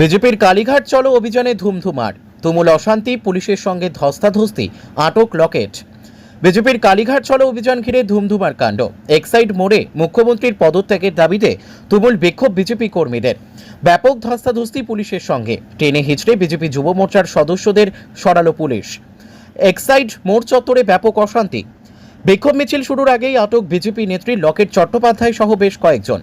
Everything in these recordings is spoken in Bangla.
বিজেপির কালীঘাট চলো অভিযানে ধুমধুমার। তুমুল অশান্তি, পুলিশের সঙ্গে ধস্তাধস্তি, আটক লকেট বিজেপির কালীঘাট চলো অভিযান ঘিরে ধুমধুমার কাণ্ড। এক্সাইড মোড়ে মুখ্যমন্ত্রীর পদত্যাগের দাবিতে তুমুল বিক্ষোভ বিজেপি কর্মীদের। ব্যাপক ধস্তাধস্তি পুলিশের সঙ্গে। টেনে হিচড়ে বিজেপি যুব মোর্চার সদস্যদের সরালো পুলিশ। এক্সাইড মোড় চত্বরে ব্যাপক অশান্তি। বিক্ষোভ মিছিল শুরুর আগেই আটক বিজেপি নেত্রী লকেট চট্টোপাধ্যায় সহ বেশ কয়েকজন।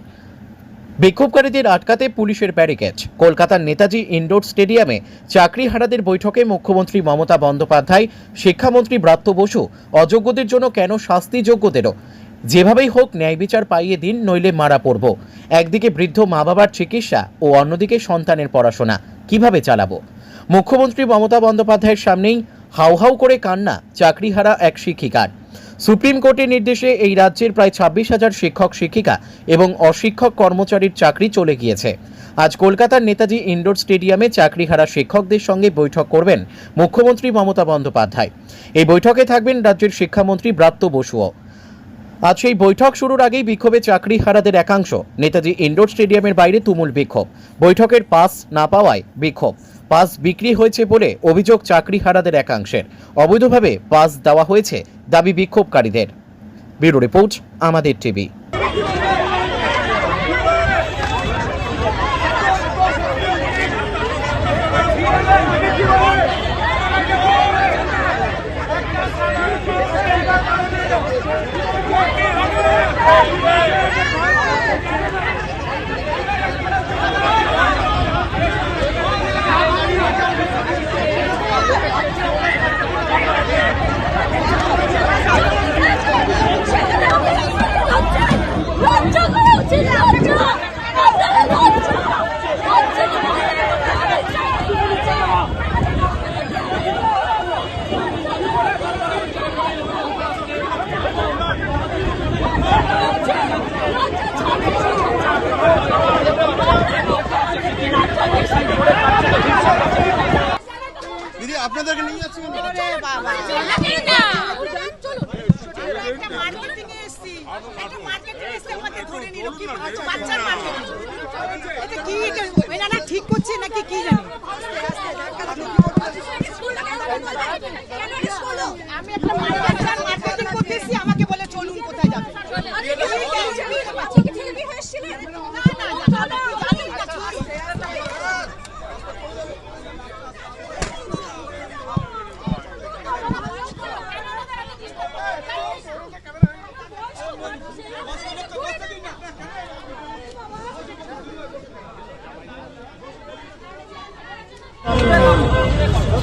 বিক্ষোভকারীদের আটকাতে পুলিশের ব্যারিকেড। কলকাতার নেতাজি ইনডোর স্টেডিয়ামে চাকরিহারাদের বৈঠকে মুখ্যমন্ত্রী মমতা বন্দ্যোপাধ্যায়, শিক্ষামন্ত্রী ব্রাত্য বসু অযোগ্যদের জন্য কেন শাস্তি যোগ্যদেরও? যেভাবেই হোক ন্যায় বিচার পাইয়ে দিন, নইলে মারা পড়ব। একদিকে বৃদ্ধ মা বাবার চিকিৎসা ও অন্যদিকে সন্তানের পড়াশোনা। কীভাবে চালাবো? মুখ্যমন্ত্রী মমতা বন্দ্যোপাধ্যায়ের সামনেই হাউ হাউ করে কান্না চাকরিহারা এক শিক্ষিকার। সুপ্রিম কোর্টের নির্দেশে এই রাজ্যের প্রায় ছাব্বিশ হাজার শিক্ষক, শিক্ষিকা এবং অশিক্ষক কর্মচারীর চাকরি চলে গিয়েছে। আজ কলকাতার নেতাজি ইনডোর স্টেডিয়ামে চাকরিহারা শিক্ষকদের সঙ্গে বৈঠক করবেন মুখ্যমন্ত্রী মমতা বন্দ্যোপাধ্যায়। এই বৈঠকে থাকবেন রাজ্যের শিক্ষামন্ত্রী ব্রাত্য বসুও। আজ সেই বৈঠক শুরুর আগেই বিক্ষোভে চাকরি হারাদের একাংশ। নেতাজি ইনডোর স্টেডিয়ামের বাইরে তুমুল বিক্ষোভ। বৈঠকের পাস না পাওয়ায় বিক্ষোভ। পাস বিক্রি হয়েছে বলে অভিযোগ চাকরি হারাদের একাংশের। অবৈধভাবে পাস দেওয়া হয়েছে দাবি বিক্ষোভকারীদের। ব্যুরো রিপোর্ট, আমাদের টিভি লজ্জা করা উচিত লজ্জা আপনারা লজ্জা লজ্জা দিদি আপনাদেরকে নিয়ে যাচ্ছি কেন? একটা মার্কেটিং এ এসেছি একটা মার্কেটিং এসে আমাকে ধরে নিল কি ভাবছ বাচ্চার মার্কেট এটা কি এনারা ঠিক করছে নাকি কি জানি আমি একটা বাচ্চার মার্কেটিং করতে এসেছি আমাকে বলে চলুন কোথায় যাবে না না না জানেন না চলুন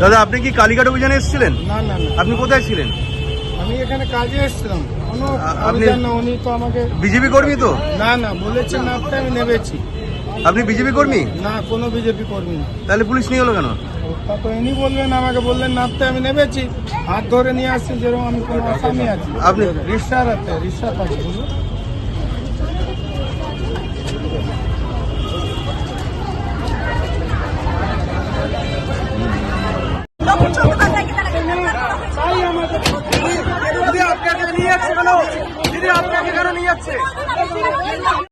দাদা আপনি কি কালীঘাট অভিযানে এসেছিলেন? না না না। আপনি কোথায় ছিলেন? আমি এখানে কাজে এসেছিলাম। কোনো অভিযান না উনি তো আমাকে বিজেপি কর্মী তো? না না বলেছেন আপনি আমি নেবেছি। আপনি বিজেপি কর্মী? না কোনো বিজেপি কর্মী না। তাহলে পুলিশ নিয়ে হলো কেন? তা তো ইনি বললেন আমাকে বললেন নাপতে আমি নেবেছি। হাত ধরে নিয়ে আসছি যেরকম আমি কোনো আসামি আছি। আপনি- রিক্সার হাতে নিয়ে যাচ্ছে।